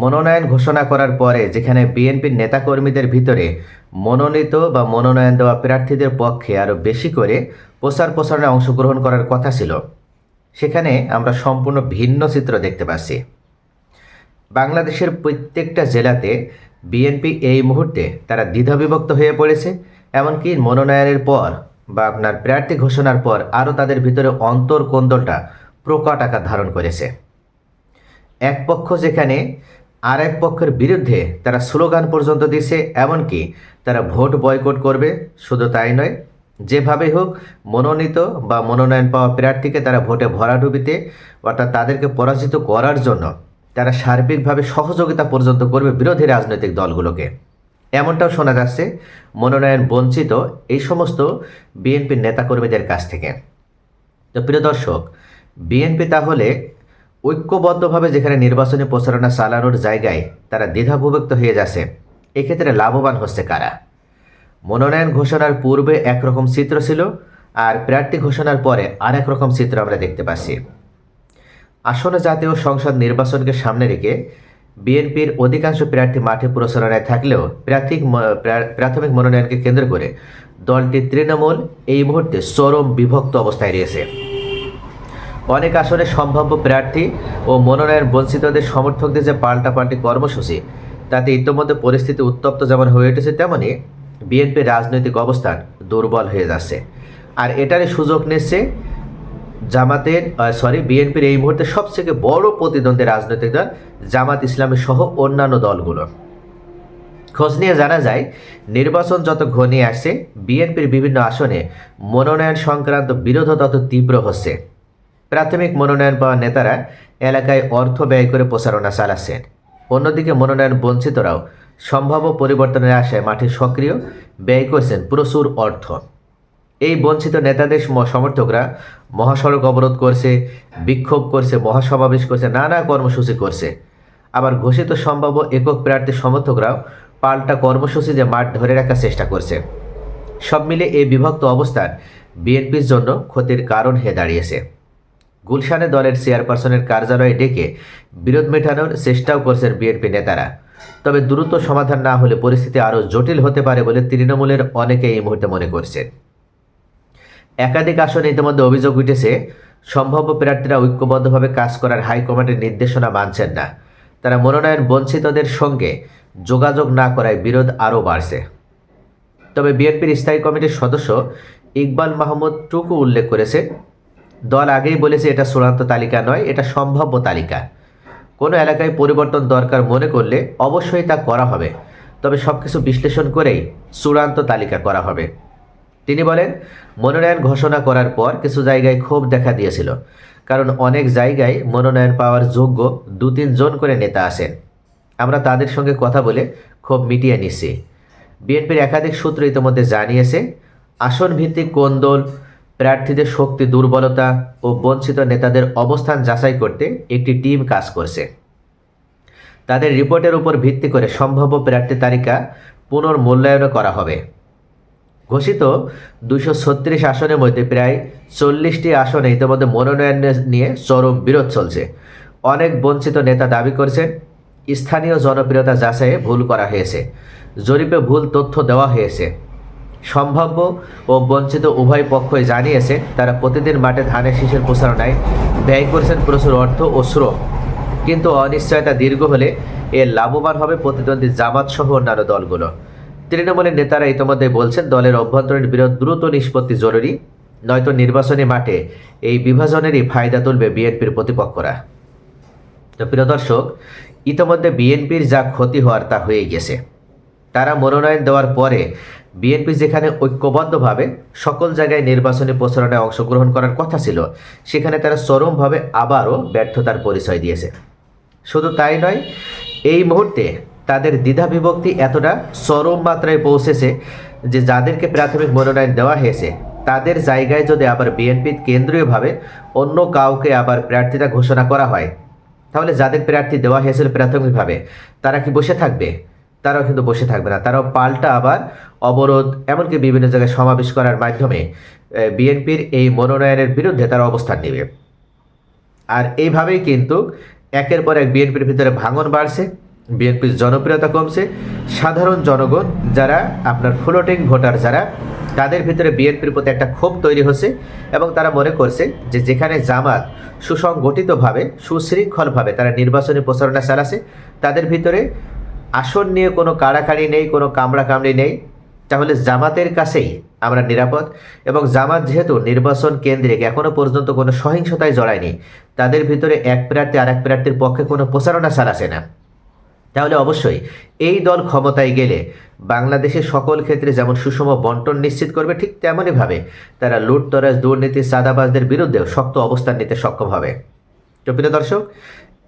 মনোনয়ন ঘোষণা করার পরে যেখানে বিএনপির নেতাকর্মীদের ভিতরে মনোনীত বা মনোনয়ন দেওয়া প্রার্থীদের পক্ষে আরও বেশি করে প্রচার প্রসারণে অংশগ্রহণ করার কথা ছিল। সেখানে আমরা সম্পূর্ণ ভিন্ন চিত্র দেখতে পাচ্ছি। বাংলাদেশের প্রত্যেকটা জেলাতে বিএনপি এই মুহূর্তে তারা দ্বিধাবিভক্ত হয়ে পড়েছে, এমনকি মনোনয়নের পর বা আপনার প্রার্থী ঘোষণার পর আরও তাদের ভিতরে অন্তর কোন্দলটা প্রকট আকার ধারণ করেছে। এক পক্ষ যেখানে আর এক পক্ষের বিরুদ্ধে তারা স্লোগান পর্যন্ত দিছে, এমনকি তারা ভোট বয়কট করবে, শুধু তাই নয় যেভাবেই হোক, মনোনীত বা মনোনয়ন পাওয়া প্রার্থীকে তারা ভোটে ভরাডুবিতে অর্থাৎ তাদেরকে পরাজিত করার জন্য তারা সার্বিকভাবে সহযোগিতা পর্যন্ত করবে বিরোধী রাজনৈতিক দলগুলোকে। এমনটাও শোনা যাচ্ছে, মনোনয়ন বঞ্চিত এই সমস্ত বিএনপির নেতাকর্মীদের কাছ থেকে। তো প্রিয় দর্শক, বিএনপি তাহলে ঐক্যবদ্ধভাবে যেখানে নির্বাচনী প্রচারণা চালানোর জায়গায় তারা দ্বিধাবিভক্ত হয়ে যাচ্ছে, এক্ষেত্রে লাভবান হচ্ছে কারা? মনোনয়ন ঘোষণার পূর্বে একরকম চিত্র ছিল আর প্রার্থী ঘোষণার পরে আর এক রকম চিত্র আমরা দেখতে পাচ্ছি। আসন্ন জাতীয় সংসদ নির্বাচনকে সামনে রেখে বিএনপির অধিকাংশ প্রার্থী মাঠে প্রচারণায় থাকলেও প্রাথমিক ম- প্রা- প্রাথমিক মনোনয়নকে কেন্দ্র করে দলটি তৃণমূল এই মুহূর্তে চরম বিভক্ত অবস্থায় রয়েছে। অনেক আসনে সম্ভাব্য প্রার্থী ও মনোনয়ন বঞ্চিতদের সমর্থকদের যে পাল্টাপাল্টি কর্মসূচি, তাতে ইতিমধ্যে পরিস্থিতি উত্তপ্ত যেমন হয়ে উঠেছে তেমনই বিএনপির রাজনৈতিক অবস্থান দুর্বল হয়ে যাচ্ছে। আর এটারই সুযোগ নিচ্ছে জামাতের সরি বিএনপির এই মুহূর্তে সবথেকে বড় প্রতিদ্বন্দ্বী রাজনৈতিক দল জামাত ইসলামী সহ অন্যান্য দলগুলো। খোঁজ নিয়ে জানা যায়, নির্বাচন যত ঘনিয়ে আসছে, বিএনপির বিভিন্ন আসনে মনোনয়ন সংক্রান্ত বিরোধ তত তীব্র হচ্ছে। প্রাথমিক মনোনয়ন পাওয়া নেতারা এলাকায় অর্থ ব্যয় করে প্রচারণা চালাচ্ছেন। অন্যদিকে মনোনয়ন বঞ্চিতরাও সম্ভাব্য পরিবর্তনের আশায় মাঠে সক্রিয়, ব্যয় করছেন প্রচুর অর্থ। এই বঞ্চিত নেতাদের সমর্থকরা মহাসড়ক অবরোধ করছে, বিক্ষোভ করছে, মহাসমাবেশ করছে, নানা কর্মসূচি করছে। আবার ঘোষিত সম্ভাব্য একক প্রার্থী সমর্থকরাও পাল্টা কর্মসূচি যে মাঠ ধরে রাখার চেষ্টা করছে। সব মিলে এই বিভক্ত অবস্থান বিএনপির জন্য ক্ষতির কারণ হয়ে দাঁড়িয়েছে। গুলশানে দলের চেয়ারপারসনের কার্যালয়ে ডেকে বিরোধ মেটানোর চেষ্টাও করছেন বিএনপি নেতারা। তবে দ্রুত সমাধান না হলে পরিস্থিতি আরও জটিল হতে পারে বলে তৃণমূলের অনেকে এই মুহূর্তে মনে করছেন। একাধিক আসনে ইতিমধ্যে অভিযোগ উঠেছে, সম্ভাব্য প্রার্থীরা ঐক্যবদ্ধভাবে কাজ করার হাইকমান্ডের নির্দেশনা মানছেন না। তারা মনোনয়ন বঞ্চিতদের সঙ্গে যোগাযোগ না করায় বিরোধ আরও বাড়ছে। তবে বিএনপির স্থায়ী কমিটির সদস্য ইকবাল মাহমুদ টুকু উল্লেখ করেছে দল আগেই বলেছে এটা চূড়ান্ত তালিকা নয়, এটা সম্ভাব্য তালিকা। কোনো এলাকায় পরিবর্তন দরকার মনে করলে অবশ্যই তা করা হবে। তবে সব কিছু বিশ্লেষণ করেই চূড়ান্ত তালিকা করা হবে। তিনি বলেন, মনোনয়ন ঘোষণা করার পর কিছু জায়গায় ক্ষোভ দেখা দিয়েছিল, কারণ অনেক জায়গায় মনোনয়ন পাওয়ার যোগ্য দু তিনজন করে নেতা আসেন আমরা তাদের সঙ্গে কথা বলে ক্ষোভ মিটিয়ে নিচ্ছি। বিএনপির একাধিক সূত্র ইতিমধ্যে জানিয়েছে আসন ভিত্তিক কোন্দল প্রার্থীদের শক্তি, দুর্বলতা ও বঞ্চিত নেতাদের অবস্থান যাচাই করতে একটি টিম কাজ করছে। তাদের রিপোর্টের উপর ভিত্তি করে সম্ভাব্য প্রার্থী তালিকা পুনর্মূল্যায়নও করা হবে। ঘোষিত দুশো ছত্রিশ আসনের মধ্যে প্রায় চল্লিশটি আসনে ইতিমধ্যে মনোনয়ন নিয়ে চরম বিরোধ চলছে। অনেক বঞ্চিত নেতা দাবি করছেন, স্থানীয় জনপ্রিয়তা যাচাইয়ে ভুল করা হয়েছে। জরিপে ভুল তথ্য দেওয়া হয়েছে। সম্ভাব্য ও বঞ্চিত উভয় পক্ষই জানিয়েছে, তারা প্রতিদিন মাঠে ধানের শীষের প্রচারণায় ব্যয় করেছেন প্রচুর অর্থ ও শ্রম। কিন্তু অনিশ্চয়তা দীর্ঘ হলে এর লাভবান হবে প্রতিদ্বন্দ্বী জামাত সহ অন্যান্য দলগুলো। তৃণমূলের নেতারা ইতিমধ্যে বলছেন, দলের অভ্যন্তরীণ বিরোধ দ্রুত নিষ্পত্তি জরুরি, নয়তো নির্বাচনী মাঠে এই বিভাজনেরই ফায়দা তুলবে বিএনপির প্রতিপক্ষরা। তো প্রিয় দর্শক, ইতিমধ্যে বিএনপির যা ক্ষতি হওয়ার তা হয়ে গেছে। তারা মনোনয়ন দেওয়ার পরে বিএনপি যেখানে ঐক্যবদ্ধভাবে সকল জায়গায় নির্বাচনী প্রচারণায় অংশগ্রহণ করার কথা ছিল, সেখানে তারা চরমভাবে আবারও ব্যর্থতার পরিচয় দিয়েছে। শুধু তাই নয়, এই মুহূর্তে তাদের দ্বিধা বিভক্তি এতটা চরম মাত্রায় পৌঁছেছে যে যাদেরকে প্রাথমিক মনোনয়ন দেওয়া হয়েছে, তাদের জায়গায় যদি আবার বিএনপি কেন্দ্রীয়ভাবে অন্য কাউকে আবার প্রার্থিতা ঘোষণা করা হয়, তাহলে যাদের প্রার্থী দেওয়া হয়েছিল প্রাথমিকভাবে, তারা কি বসে থাকবে? তারাও কিন্তু বসে থাকবে না। তারাও পাল্টা আবার অবরোধ, এমনকি বিভিন্ন জায়গায় সমাবেশ করার মাধ্যমে বিএনপির এই মনোনয়নের বিরুদ্ধে তারা অবস্থান নেবে। আর এইভাবেই কিন্তু একের পর এক বিএনপির ভিতরে ভাঙন বাড়ছে, বিএনপির জনপ্রিয়তা কমছে। সাধারণ জনগণ যারা, আপনার ফ্লোটিং ভোটার যারা, তাদের ভিতরে বিএনপির প্রতি একটা ক্ষোভ তৈরি হচ্ছে এবং তারা মনে করছে যে যেখানে জামাত সুসংগঠিতভাবে, সুশৃঙ্খলভাবে তারা নির্বাচনী প্রচারণা চালাচ্ছে, তাদের ভিতরে আসন নিয়ে কোনো কাড়াকাড়ি নেই, কোনো কামড়াকামড়ি নেই, তাহলে জামাতের কাছেই আমরা নিরাপদ। এবং জামাত যেহেতু নির্বাচন কেন্দ্রিক এখনও পর্যন্ত কোনো সহিংসতায় জড়ায়নি, তাদের ভিতরে এক প্রার্থী আর এক প্রার্থীর পক্ষে কোনো প্রচারণা চালাচ্ছে না। তাহলে অবশ্যই এই দল ক্ষমতায় গেলে বাংলাদেশের সকল ক্ষেত্রে যেমন সুষম বন্টন নিশ্চিত করবে, ঠিক তেমনইভাবে তারা লুটতরাজ, দুর্নীতি, চাঁদাবাজদের বিরুদ্ধেও শক্ত অবস্থান নিতে সক্ষম হবে। তো প্রিয় দর্শক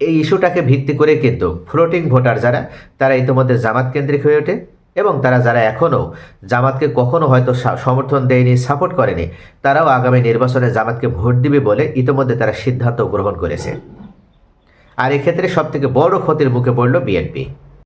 এই ইস্যুটাকে ভিত্তি করে কিন্তু ফ্লোটিং ভোটার যারা, তারা ইতিমধ্যে জামাত কেন্দ্রিক হয়ে ওঠে এবং তারা যারা এখনও জামাতকে কখনো হয়তো সমর্থন দেয়নি সাপোর্ট করেনি, তারাও আগামী নির্বাচনে জামাতকে ভোট দিবে বলে ইতিমধ্যে তারা সিদ্ধান্ত গ্রহণ করেছে। আর এক্ষেত্রে সবথেকে বড় ক্ষতির মুখে পড়ল বিএনপি।